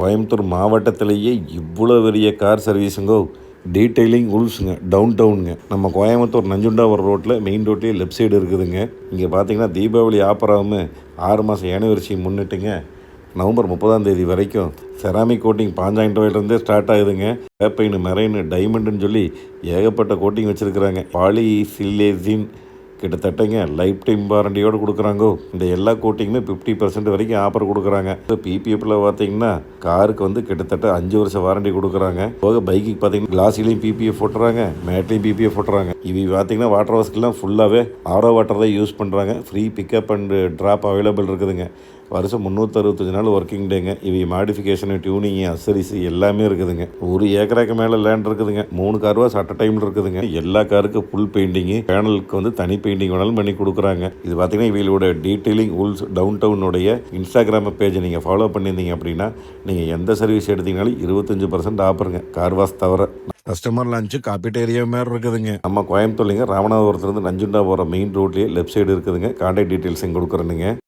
கோயம்புத்தூர் மாவட்டத்திலேயே இவ்வளோ பெரிய கார் சர்வீஸுங்கோ டீட்டெயிலிங் உல்ஸுங்க டவுன் டவுனுங்க நம்ம கோயம்புத்தூர் நஞ்சுண்டாவரம் ரோட்டில் மெயின் ரோட்லேயே லெஃப்ட் சைடு இருக்குதுங்க. இங்கே பார்த்தீங்கன்னா தீபாவளி ஆப்பராம ஆறு மாதம் ஆனிவர்சரி முன்னிட்டுங்க நவம்பர் முப்பதாம் தேதி வரைக்கும் செராமிக் கோட்டிங் பாஞ்சாயிரம் ரூபாயிலிருந்தே ஸ்டார்ட் ஆகுதுங்க. வேப்பைனு மெரைனு டைமண்டுன்னு சொல்லி ஏகப்பட்ட கோட்டிங் வச்சுருக்குறாங்க. பாலி சில்லேசின் கிட்டத்தட்டங்க லைஃப் டைம் வாரண்டியோடு கொடுக்குறாங்கோ. இந்த எல்லா கோட்டிங்குமே ஃபிஃப்டி பர்சன்ட் வரைக்கும் ஆஃபர் கொடுக்குறாங்க. இப்போ பிபிஎஃப்ல பார்த்தீங்கன்னா காருக்கு வந்து கிட்டத்தட்ட அஞ்சு வருஷம் வாரண்டி கொடுக்குறாங்க. போக பைக்குக்கு பார்த்தீங்கன்னா கிளாஸ்லையும் பிபிஎஃப் போட்டுறாங்க மேட்லையும் பிபிஎஃப் போட்டுறாங்க இவி பார்த்தீங்கன்னா வாட்டர் வாஷ்க்கெல்லாம் ஃபுல்லாகவே ஆரோ வாட்டர் தான் யூஸ் பண்ணுறாங்க free pickup and drop available இருக்குதுங்க. வருஷம் முந்நூற்றறுபத்தஞ்சு நாள் ஒர்க்கிங் டேங்க இவை மாடிஃபிகேஷனு டியூனிங்கு அசரிஸ் எல்லாமே இருக்குதுங்க. ஒரு ஏக்கராக்கு மேலே லேண்ட் இருக்குதுங்க. மூணு கார் வாஸ் அட் டைமில் இருக்குதுங்க. எல்லா காருக்கும் ஃபுல் பெயிண்டிங்கு பேனலுக்கு வந்து தனி பெயிண்டிங் வேணாலும் பண்ணி கொடுக்குறாங்க. இது பார்த்தீங்கன்னா இவங்களோட டீட்டெயிலிங் உல்ஸ் டவுன் டவுனுடைய இன்ஸ்டாகிராம் பேஜை நீங்கள் ஃபாலோ பண்ணியிருந்தீங்க அப்படின்னா நீங்கள் எந்த சர்வீஸ் எடுத்தீங்கனாலும் இருபத்தஞ்சு பர்சன்ட் ஆஃபருங்க கார் வாஸ் தவிர. கஸ்டமர் லஞ்சு காப்பிட்டேரியா மாதிரி இருக்குதுங்க. நம்ம கோயம்புத்தூர்லிங்க ராமநாதபுரத்துலேருந்து நஞ்சுண்டா போகிற மெயின் ரோட்லேயே லெஃப்ட் சைடு இருக்குதுங்க. கான்டாக்ட் டீட்டெயில்ஸ் இங்கே கொடுக்குறேனுங்க.